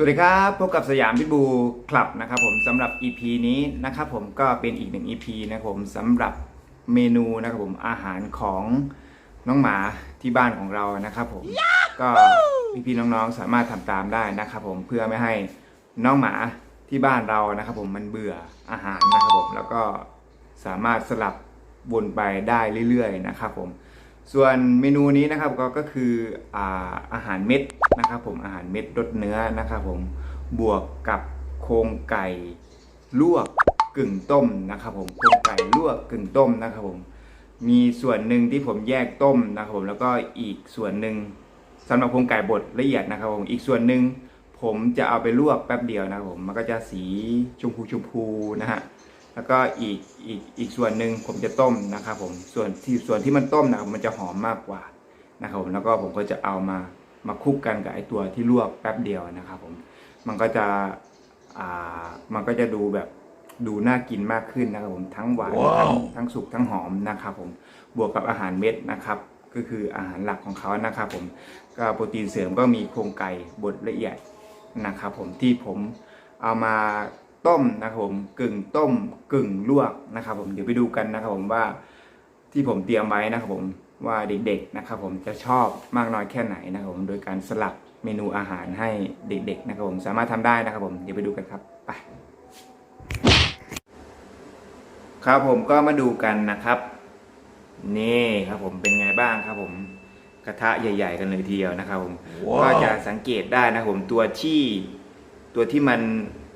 สวัสดีครับ พบกับสยามพิบูคลับนะครับผมสำหรับ EP นี้นะครับผมก็เป็นอีกหนึ่ง EP นะครับผมสำหรับเมนูนะครับผมอาหารของน้องหมาที่บ้านของเรานะครับผมก็พี่ๆน้องๆสามารถทำตามได้นะครับผมเพื่อไม่ให้น้องหมาที่บ้านเรานะครับผมมันเบื่ออาหารนะครับผมแล้วก็สามารถสลับวนไปได้เรื่อยๆนะครับผม ส่วนเมนูนี้นะครับก็ก็คืออาอาหารเม็ดนะครับผมอาหารเม็ดรสเนื้อนะครับผมบวกกับโครงไก่ลวกกึ่งต้มนะครับผมโครงไก่ลวกกึ่งต้มนะครับผมมีส่วนหนึ่งที่ผมแยกต้มนะครับผมแล้วก็อีกส่วนหนึ่งสำหรับโครงไก่บดละเอียดนะครับผมอีกส่วนหนึ่งผมจะเอาไปลวกแป๊บเดียวนะครับผมมันก็จะสีชมพูชมพูนะฮะ แล้วก็อีกอีกอีกส่วนหนึ่งผมจะต้มนะครับผมส่วนที่ส่วนที่มันต้มนะครับมันจะหอมมากกว่านะครับผมแล้วก็ผมก็จะเอามามาคลุกกันกับไอตัวที่ลวกแป๊บเดียวนะครับผมมันก็จะอ่ามันก็จะดูแบบดูน่ากินมากขึ้นนะครับผมทั้งหวานทั้งทั้งสุกทั้งหอมนะครับผมบวกกับอาหารเม็ดนะครับ ก็คืออาหารหลักของเขานะครับผมก็โปรตีนเสริมก็มีโครงไก่บดละเอียดนะครับผมที่ผมเอามา ต้มนะครับผมกึ่งต้มกึ่งลวกนะครับผมเดี๋ยวไปดูกันนะครับผมว่าที่ผมเตรียมไว้นะครับผมว่าเด็กๆนะครับผมจะชอบมากน้อยแค่ไหนนะครับผมโดยการสลับเมนูอาหารให้เด็กๆนะครับผมสามารถทำได้นะครับผมเดี๋ยวไปดูกันครับไปครับผมก็มาดูกันนะครับ นี่ครับผมเป็นไงบ้างครับผมกระทะใหญ่ ๆ กันเลยทีเดียวนะครับผมก็จะสังเกตได้นะครับผมตัวที่ตัวที่มัน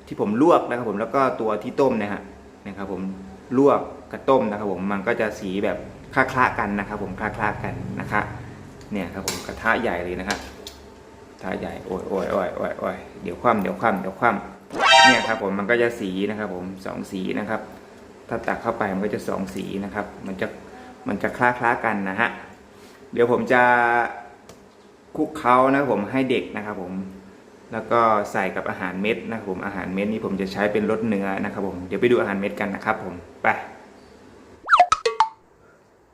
ที่ผมลวกนะครับผมแล้วก็ตัวที่ต้มนะฮะนะครับผมลวกกับต้มนะครับผมมันก็จะสีแบบคล้าๆกันนะครับ ผมคล้าๆกันนะคะเนี่ยครับผมกระทะใหญ่เลยนะครับกระทะใหญ่โอ้ยโอ้ยโอ้ยโอ้ยโอ้ยเดี๋ยวคว่ำเดี๋ยวคว่ำเดี๋ยวคว่ำเนี่ยครับผมมันก็จะสีนะครับ ผมสองสีนะครับ ถ้าตักเข้าไปมันก็จะสองสีนะครับ มันจะมันจะคล้าๆกันนะฮะเดี๋ยวผมจะคลุกเคล้านะครับผมให้เด็กนะครับผม แล้วก็ใส่กับอาหารเม็ดนะครับผมอาหารเม็ดนี้ผมจะใช้เป็นรสเนื้อนะครับผมเดี๋ยวไปดูอาหารเม็ดกันนะครับผมไป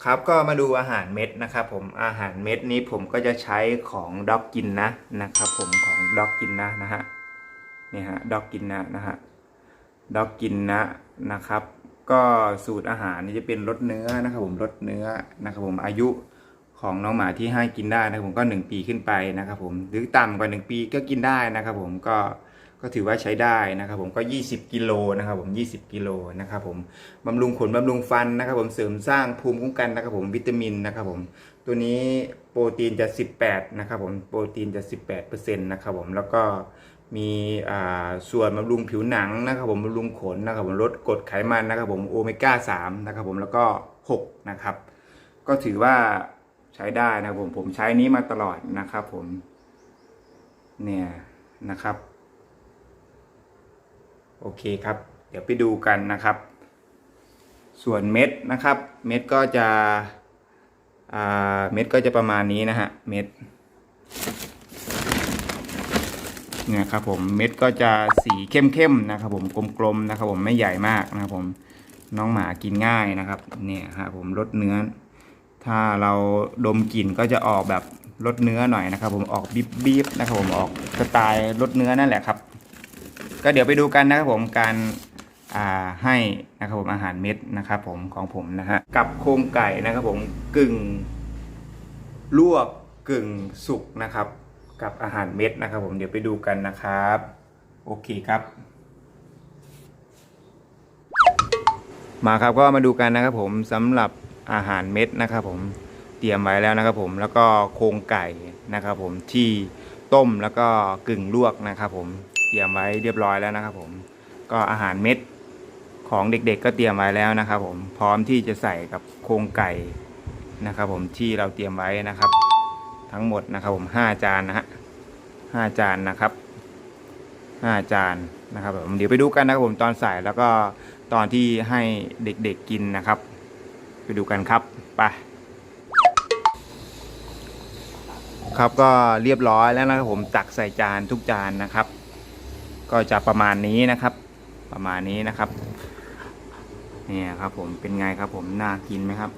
ครับก็มาดูอาหารเม็ดนะครับผมอาหารเม็ดนี้ผมก็จะใช้ของด็อกกินนะนะครับผมของด็อกกินนะนะฮะนี่ฮะด็อกกินนะนะฮะด็อกกินนะนะครับ ก็สูตรอาหารนี่จะเป็นรสเนื้อนะครับผมรสเนื้อนะครับผมอายุ ของน้องหมาที่ให้กินได้นะครับผมก็ 1 ปีขึ้นไปนะครับผมหรือต่ำกว่า 1 ปีก็กินได้นะครับผมก็ก็ถือว่าใช้ได้นะครับผมก็ 20 กิโลนะครับผม 20 กิโลนะครับผมบำรุงขนบำรุงฟันนะครับผมเสริมสร้างภูมิคุ้มกันนะครับผมวิตามินนะครับผมตัวนี้โปรตีนจะ 18นะครับผมโปรตีนจะ 18%นะครับผมแล้วก็มีอ่าส่วนบำรุงผิวหนังนะครับผมบำรุงขนนะครับผมลดกรดไขมันนะครับผมโอเมก้า3นะครับผมแล้วก็ 6 นะครับ ก็ถือว่า ช้ได้นะผมผมใช้นี้มาตลอดนะครับผม เนี่ยนะครับ โอเคครับ เดี๋ยวไปดูกันนะครับ ส่วนเม็ดนะครับ เม็ดก็จะเม็ดก็จะประมาณนี้นะฮะเม็ดเนี่ยครับผมเม็ดก็จะสีเข้มๆนะครับ ผมกลมๆนะครับ ผมไม่ใหญ่มากนะครับ ผมน้องหมากินง่ายนะครับ เนี่ยครับผมลดเนื้อ ถ้าเราดมกลิ่นก็จะออกแบบรสเนื้อหน่อยนะครับ ผมออกบีบบีบนะครับผมออกสไตล์รสเนื้อนั่นแหละครับ ก็เดี๋ยวไปดูกันนะครับผมการให้นะครับผมอาหารเม็ดนะครับผมของผมนะฮะกับโครงไก่นะครับผมกึ่งลวกกึ่งสุกนะครับ กับอาหารเม็ดนะครับ ผมเดี๋ยวไปดูกันนะครับ โอเคครับ มาครับก็มาดูกันนะครับผมสำหรับ อาหารเม็ดนะครับผมเตรียมไว้แล้วนะครับผมแล้วก็โครงไก่นะครับผมที่ต้มแล้วก็กึ่งลวกนะครับผมเตรียมไว้เรียบร้อยแล้วนะครับผมก็อาหารเม็ดของเด็กๆ ก็เตรียมไว้แล้วนะครับผมพร้อมที่จะใส่กับโครงไก่นะครับผมที่เราเตรียมไว้นะครับ ทั้งหมดนะครับผมห้าจานนะฮะห้าจานนะครับห้าจานนะครับผมเดี๋ยวไปดูกันนะครับผมตอนใส่แล้วก็ตอนที่ให้เด็กๆกินนะครับ ดูกันครับไปครับก็เรียบร้อยแล้วนะครับผมตักใส่จานทุกจานนะครับ ก็จะประมาณนี้นะครับ ประมาณนี้นะครับเนี่ยครับผมเป็นไงครับผมน่ากินไหมครับ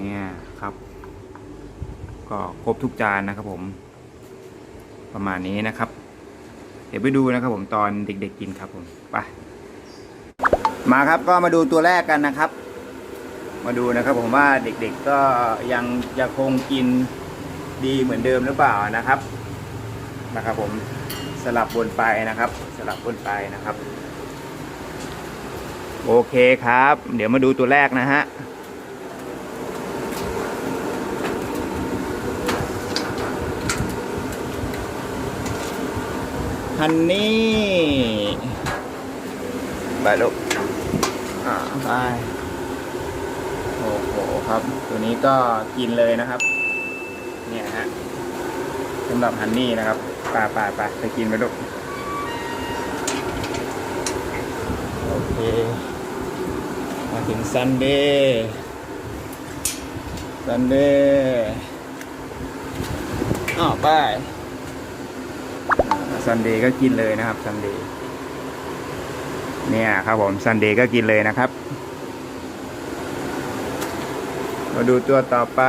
เนี่ยครับ ก็ครบทุกจานนะครับผม ประมาณนี้นะครับ เดี๋ยวไปดูนะครับผมตอนเด็กๆกินครับผมไปมาครับก็มาดูตัวแรกกันนะครับ มาดูนะครับ ผมว่าเด็กๆก็ยังยังคงกินดีเหมือนเดิมหรือเปล่านะครับนะครับ ผมสลับบนไปนะครับ สลับบนไปนะครับ โอเคครับ เดี๋ยวมาดูตัวแรกนะฮะฮันนี่ไปลูกอ่าไป ครับ ตัวนี้ก็กินเลยนะครับ เนี่ยฮะสำหรับฮันนี่นะครับไปไปไปไปกินไปลูโอเค มาถึงซันเดย์ซันเดย์อ้าวไปซันเดย์ก็กินเลยนะครับซันเดย์เนี่ยครับผมซันเดย์ก็กินเลยนะครับ มาดูตัวต่อไป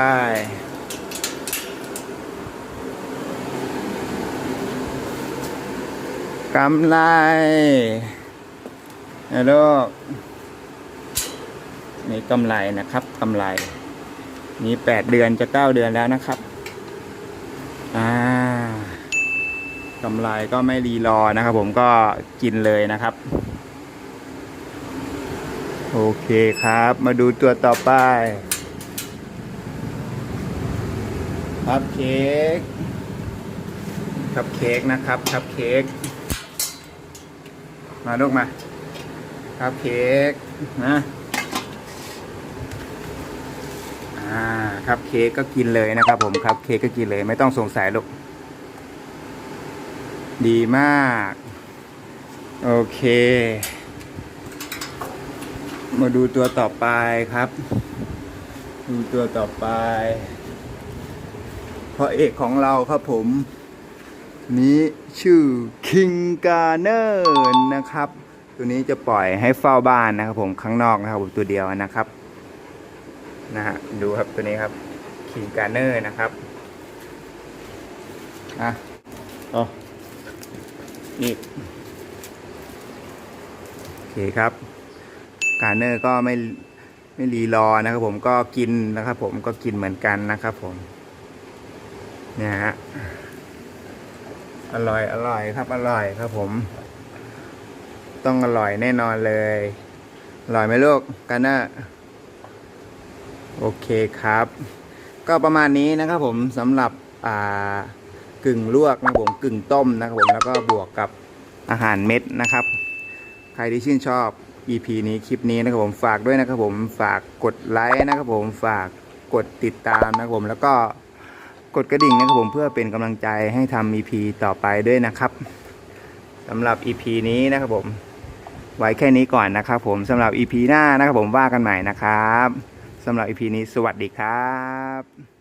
กำไรนะลูกนี่กำไรนะครับกำไร นี่แปดเดือนจะเก้าเดือนแล้วนะครับ อ่ากำไรก็ไม่รีรอนะครับ ผมก็กินเลยนะครับ โอเคครับ มาดูตัวต่อไป คัพเค้กคัพเค้กนะครับคัพเค้กมาลูกมาคัพเค้กนะอ่าคัพเค้กก็กินเลยนะครับ ผมคัพเค้กก็กินเลยไม่ต้องสงสัยลูกดีมาก โอเค มาดูตัวต่อไปครับ ดูตัวต่อไป พระเอกของเราครับผม นี้ชื่อ King Garner นะครับ ตัวนี้จะปล่อยให้เฝ้าบ้านนะครับผมข้างนอกนะครับผมตัวเดียวนะครับนะฮะดูครับตัวนี้ครับ King Garner นะครับอะอ๋อนี่โอเคครับการเนอร์ก็ไม่ไม่รีรอนะครับผมก็กินนะครับผมก็กินเหมือนกันนะครับผม เนี่ยฮะอร่อยอร่อยครับ อร่อยครับผม ต้องอร่อยแน่นอนเลย อร่อยไหมลูกกันนอร์โอเคครับ ก็ประมาณนี้นะครับผมสำหรับอ่ากึ่งลวกนะครับผมกึ่งต้มนะครับผมแล้วก็บวกกับอาหารเม็ดนะครับ ใครที่ชื่นชอบ EP นี้คลิปนี้นะครับผมฝากด้วยนะครับผมฝากกดไลค์นะครับผมฝากกดติดตามนะครับผมแล้วก็ กดกระดิ่งนะครับผมเพื่อเป็นกำลังใจให้ทำ EP ต่อไปด้วยนะครับสำหรับ EP นี้นะครับผม ไว้แค่นี้ก่อนนะครับผมสำหรับ EP หน้านะครับผมว่ากันใหม่นะครับสำหรับ EP นี้สวัสดีครับ